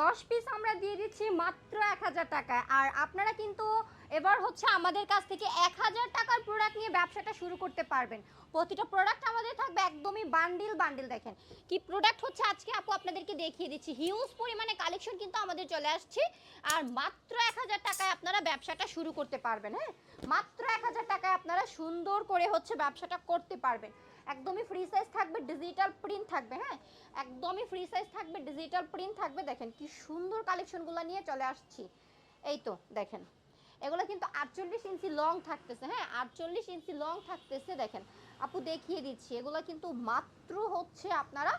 দশ পিস আমরা দিয়ে দিচ্ছি মাত্র এক হাজার টাকায়। আর আপনারা কিন্তু এবার হচ্ছে আমাদের কাছ থেকে এক হাজার টাকার প্রোডাক্ট নিয়ে ব্যবসাটা শুরু করতে পারবেন। প্রতিটা প্রোডাক্ট আমাদের থাকবে একদমই বান্ডিল বান্ডিল দেখেন। কি প্রোডাক্ট হচ্ছে আজকে আপু আপনাদেরকে দেখিয়ে দিচ্ছি। হিউজ পরিমাণে কালেকশন কিন্তু আমাদের চলে আসছে। আর মাত্র এক হাজার টাকায় আপনারা ব্যবসাটা শুরু করতে পারবেন হ্যাঁ? মাত্র এক হাজার টাকায় আপনারা সুন্দর করে হচ্ছে ব্যবসাটা করতে পারবেন। একদমই ফ্রি সাইজ থাকবে ডিজিটাল প্রিন্ট থাকবে হ্যাঁ? একদমই ফ্রি সাইজ থাকবে ডিজিটাল প্রিন্ট থাকবে। দেখেন কি সুন্দর কালেকশনগুলো নিয়ে চলে আসছি। এই তো, দেখেন। এগুলো কিন্তু আটচল্লিশ ইঞ্চি লং থাকতেছে হ্যাঁ? আটচল্লিশ ইঞ্চি লং থাকতেছে, দেখেন। আপু দেখিয়ে দিচ্ছি, এগুলো কিন্তু মাত্র হচ্ছে আপনারা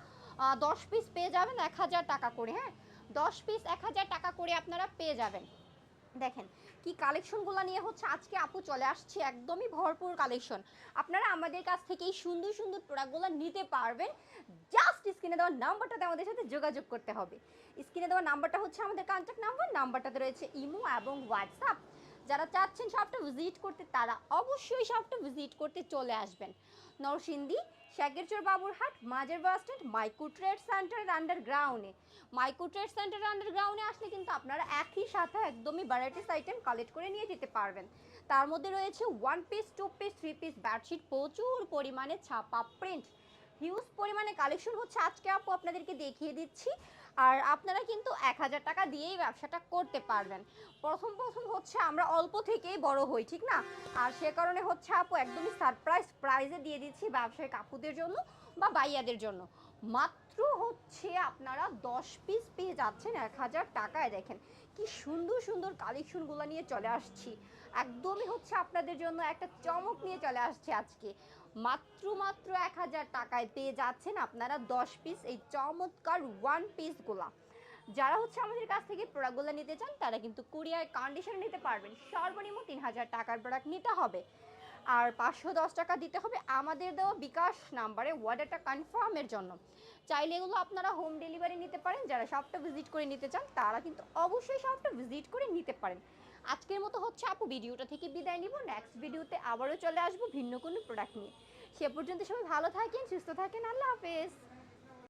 দশ পিস পেয়ে যাবেন এক হাজার টাকা করে হ্যাঁ? দশ পিস এক হাজার টাকা করে আপনারা পেয়ে যাবেন। দেখেন, কি কালেকশনগুলো নিয়ে হচ্ছে আজকে আপু চলে আসছে, একদমই ভরপুর কালেকশন। আপনারা আমাদের কাছ থেকে এই সুন্দর সুন্দর প্রোডাক্টগুলো নিতে পারবেন। জাস্ট স্ক্রিনে দেওয়ার নাম্বারটাতে আমাদের সাথে যোগাযোগ করতে হবে। স্ক্রিনে দেওয়া নাম্বারটা হচ্ছে আমাদের কন্ট্যাক্ট নাম্বার নাম্বারটাতে রয়েছে ইমো এবং হোয়াটসঅ্যাপ। যারা চাচ্ছেন শপটা ভিজিট করতে, তারা অবশ্যই শপটা ভিজিট করতে চলে আসবেন। নরসিংদী, শেখেরচর বাবুরহাট মাঝের বাস স্ট্যান্ড মাইক্রো ট্রেড সেন্টারের আন্ডারগ্রাউন্ডে মাইক্রো ট্রেড সেন্টারের আন্ডারগ্রাউন্ডে আসলে কিন্তু আপনারা একই সাথে একদমই ভ্যারাইটিস আইটেম কালেক্ট করে নিয়ে যেতে পারবেন। তার মধ্যে রয়েছে one piece two piece three piece bedsheet প্রচুর পরিমাণে ছাপা প্রিন্ট হিউজ পরিমাণে কালেকশন হচ্ছে। আজকে আপু আপনাদেরকে দেখিয়ে দিচ্ছি। আর আপনারা কিন্তু এক হাজার টাকা দিয়েই ব্যবসাটা করতে পারবেন। প্রথম প্রথম হচ্ছে আমরা অল্প থেকেই বড় হই, ঠিক না? আর সে কারণে হচ্ছে আপু একদমই সারপ্রাইজ প্রাইজে দিয়ে দিচ্ছি ব্যবসায়িক আপুদের জন্য বা বাইয়াদের জন্য। মাত্র হচ্ছে আপনারা দশ পিস পেয়ে যাচ্ছেন এক হাজার টাকায়, দেখেন। কি সুন্দর সুন্দর কালেকশনগুলো নিয়ে চলে আসছি। একদমই হচ্ছে আপনাদের জন্য একটা চমক নিয়ে চলে আসছে আজকে। মাত্র মাত্র এক হাজার টাকায় পেয়ে যাচ্ছেন আপনারা দশ পিস এই চমৎকার ওয়ান পিসগুলা যারা হচ্ছে আমাদের কাছ থেকে প্রোডাক্টগুলো নিতে চান, তারা কিন্তু কুরিয়ার কন্ডিশন নিতে পারবেন। সর্বনিম্ন তিন হাজার টাকার প্রোডাক্ট নিতে হবে। আর পাঁচশো দশ টাকা দিতে হবে আমাদের দেওয়া বিকাশ নাম্বারে অর্ডারটা কনফার্মের জন্য। চাইলে এগুলো আপনারা হোম ডেলিভারি নিতে পারেন। যারা শপটা ভিজিট করে নিতে চান, তারা কিন্তু অবশ্যই শপটা ভিজিট করে নিতে পারেন। আজকের মতো হচ্ছে আপু, ভিডিওটা থেকে বিদায় নিব। নেক্সট ভিডিওতে আবারও চলে আসব ভিন্ন কোনো প্রোডাক্ট নিয়ে। সে পর্যন্ত সবাই ভালো থাকেন, সুস্থ থাকেন। আল্লাহ হাফেজ।